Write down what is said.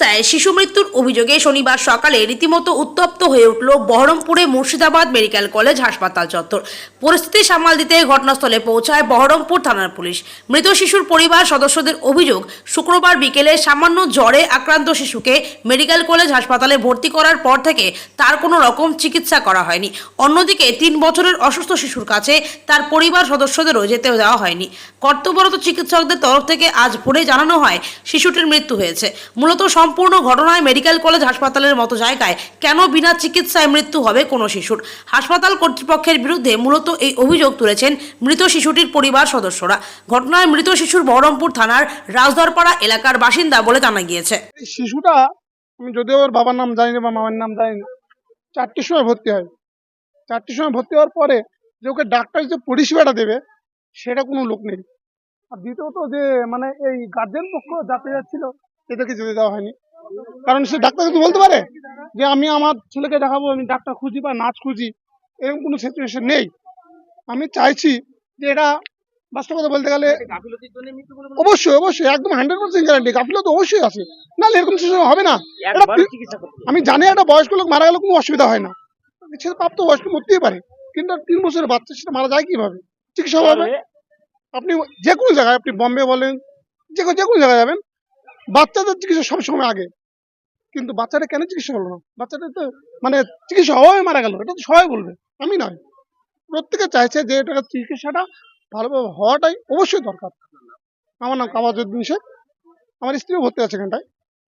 চিকিৎসায় শিশু মৃত্যুর অভিযোগে শনিবার সকালে রীতিমতো উত্তপ্ত হয়ে উঠল বহরমপুরে মুর্শিদাবাদ মেডিকেল কলেজ হাসপাতাল চত্বর। পরিস্থিতি সামাল দিতে ঘটনাস্থলে পৌঁছায় বহরমপুর থানার পুলিশ। মৃত শিশুর পরিবার সদস্যদের অভিযোগ, শুক্রবার বিকেলে সামান্য জ্বরে আক্রান্ত শিশুকে মেডিকেল কলেজ হাসপাতালে ভর্তি করার পর থেকে তার কোনো রকম চিকিৎসা করা হয়নি। অন্যদিকে তিন বছরের অসুস্থ শিশুর কাছে তার পরিবার সদস্যদেরও যেতে দেওয়া হয়নি। কর্তব্যরত চিকিৎসকদের তরফ থেকে আজ ভোরে জানানো হয়, শিশুটির মৃত্যু হয়েছে। মূলত সম্পূর্ণ ঘটনায় মেডিকেল কলেজ হাসপাতালের মতো জায়গায় কেন বিনা চিকিৎসায় মৃত্যু হবে কোনো শিশুর? হাসপাতাল কর্তৃপক্ষের বিরুদ্ধে মূলত এই অভিযোগ তুলেছেন মৃত শিশুটির পরিবার সদস্যরা। ঘটনায় মৃত শিশুর বহরমপুর থানার রাজদরপাড়া এলাকার বাসিন্দা বলে জানা গিয়েছে। শিশুটা, আমি যদিও ওর বাবার নাম জানি না বা মামার নাম জানি না, চারটির সময় ভর্তি হয়। চারটির সময় ভর্তি হওয়ার পরে যে ওকে ডাক্তার যে পরিষেবাটা দেবে, সেটা কোনো লোক নেই। আর দ্বিতীয়ত যে মানে এই গার্জেন পক্ষ যাতে যাচ্ছিল এদেরকে যেতে দেওয়া হয়নি? কারণ সে ডাক্তার কিন্তু বলতে পারে যে আমি আমার ছেলেকে দেখাবো আমি ডাক্তার খুঁজি বা নাচ খুঁজি এরকম কোনো সিচুয়েশন নেই। আমি চাইছি যে এটা বাস্তব কথা বলতে গেলে অবশ্যই অবশ্যই একদম হান্ড্রেড পার্সেন্ট গ্যারান্টি গাফিলতি অবশ্যই আছে। নাহলে এরকম সিচুয়েশন হবে না। আমি জানি একটা বয়স্ক লোক মারা গেলে কোনো অসুবিধা হয় না। সেটা প্রাপ্ত বয়স্ক মরতেই পারে। কিন্তু তিন বছরের বাচ্চা সেটা মারা যায় কীভাবে? চিকিৎসা হবে? আপনি যে কোনো জায়গায় আপনি বম্বে বলেন যে কোনো যে কোনো জায়গায় যাবেন। বাচ্চাদের চিকিৎসা সবসময় আগে। কিন্তু বাচ্চাটা কেন চিকিৎসা হলো না? বাচ্চাটা তো মানে চিকিৎসা হওয়াই মারা গেল, এটা তো সবাই বলবে, আমি নয়। প্রত্যেকে চাইছে যে এটা চিকিৎসাটা ভালোভাবে হওয়াটাই অবশ্যই দরকার। আমার নাম কামাজুদ্দিন শেখ, আমার স্ত্রীও ভর্তি আছে এখানটায়।